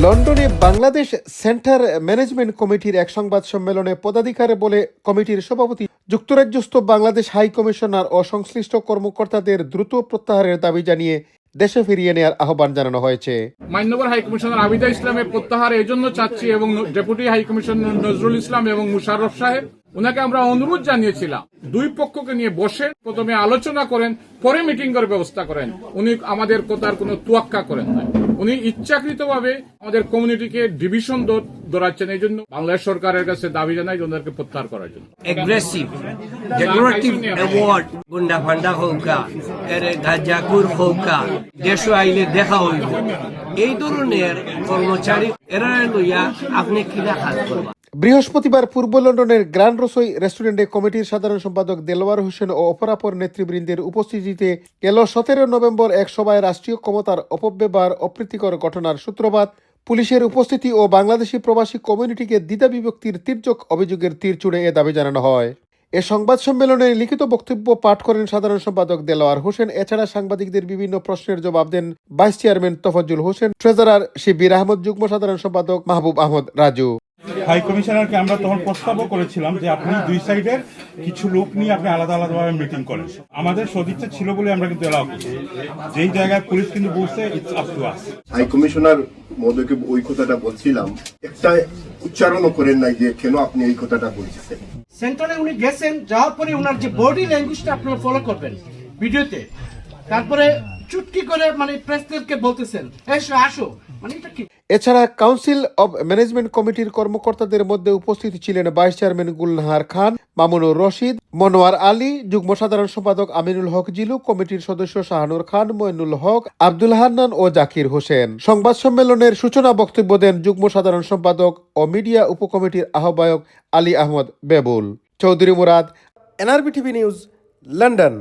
লন্ডনে Bangladesh centre management কমিটির এক সংবাদ সম্মেলনে পদাধিকারে বলে কমিটির সভাপতি যুক্তরাজ্যস্থ বাংলাদেশ হাই কমিশনার ও সংশ্লিষ্ট কর্মকর্তাদের দ্রুত প্রত্যাহারের দাবি জানিয়ে দেশে ফিরিয়ে নেওয়ার আহ্বান জানানো হয়েছে। মান্যবর হাই কমিশনার আবিদা ইসলামের প্রত্যাহার এজন্য চাচ্ছি এবং deputy high commissioner Nazrul Islam এবং মুশারফ সাহেব ওনাকে আমরা অনুরোধ জানিয়েছিলাম দুই পক্ষকে নিয়ে বসে প্রথমে আলোচনা করেন পরে মিটিং করার ব্যবস্থা করেন। উনি আমাদের কথার কোনো তুয়াক্কা করেন না উনি ইচ্ছাকৃতভাবে আমাদের কমিউনিটিকে ডিভিশন দৌড়াচ্ছেন এই জন্য বাংলাদেশ সরকারের কাছে দাবি জানাই ওনাদেরকে প্রত্যাহার করার জন্য। Aggressive, decorative award গুন্ডা ফান্ডা হৌকা এর গাজাকুর হৌকা দেশ আইলে দেখা হইব। এই ধরনের কর্মচারী এরা লইয়া আপনি কিনা কাজ করবা? বৃহস্পতিবার পূর্ব লন্ডনের গ্র্যান্ড রসোই রেস্টুরেন্টে কমিটির সাধারণ সম্পাদক দেলোয়ার হোসেন ও অপরাপর নেতৃবৃন্দের উপস্থিতিতে গেল সতেরো নভেম্বর এক সভায় রাষ্ট্রীয় ক্ষমতার অপব্যবহার অপ্রীতিকর ঘটনার সূত্রপাত, পুলিশের উপস্থিতি ও বাংলাদেশি প্রবাসী কমিউনিটিকে দ্বিধা বিভক্তির তীর্যক অভিযোগের তীর চুড়ে এ দাবি জানানো হয়। এ সংবাদ সম্মেলনে লিখিত বক্তব্য পাঠ করেন সাধারণ সম্পাদক দেলোয়ার হোসেন, এছাড়া সাংবাদিকদের বিভিন্ন প্রশ্নের জবাব দেন vice chairman Tofazzul Hossain, treasurer Shibir Ahmad, যুগ্ম সাধারণ সম্পাদক মাহবুব আহমদ রাজু। হাই কমিশনারকে আমরা তখন প্রস্তাবও করেছিলাম যে আপনি দুই সাইডের কিছু লোক নিয়ে আপনি আলাদা আলাদাভাবে মিটিং করেন। আমাদের সদিচ্ছা ছিল বলে আমরা কিন্তু এলাও করছি। যেই জায়গায় পুলিশ কিন্তু বলছে it's up to us high commissioner মহোদয়কে ওই কথাটা বলছিলাম। একটা উচ্চারণও করেন নাই যে কেন আপনি এই কথাটা বলছেন। সেন্টারে উনি গেছেন যাওয়ার পরে ওনার যে বডি ল্যাঙ্গুয়েজটা আপনারা ফলো করবেন ভিডিওতে। তারপরে চুটকি করে মানে প্রেসদেরকে বলতেছেন এসো আসো। মানে এটা কি? এছাড়া কাউন্সিল অব ম্যানেজমেন্ট কমিটির কর্মকর্তাদের মধ্যে উপস্থিত ছিলেন ভাইস চেয়ারম্যান গুলনাহার খান, মামুনুর রশিদ, মনোয়ার আলী, যুগ্ম সাধারণ সম্পাদক আমিনুল হক জিলু, কমিটির সদস্য শাহানুর খান, মইনুল হক, আব্দুল হান্নান ও জাকির হোসেন। সংবাদ সম্মেলনের সূচনা বক্তব্য দেন যুগ্ম সাধারণ সম্পাদক ও মিডিয়া উপকমিটির আহ্বায়ক Ali Ahmed Bebul. Chowdhury Murad, NRB TV news, London.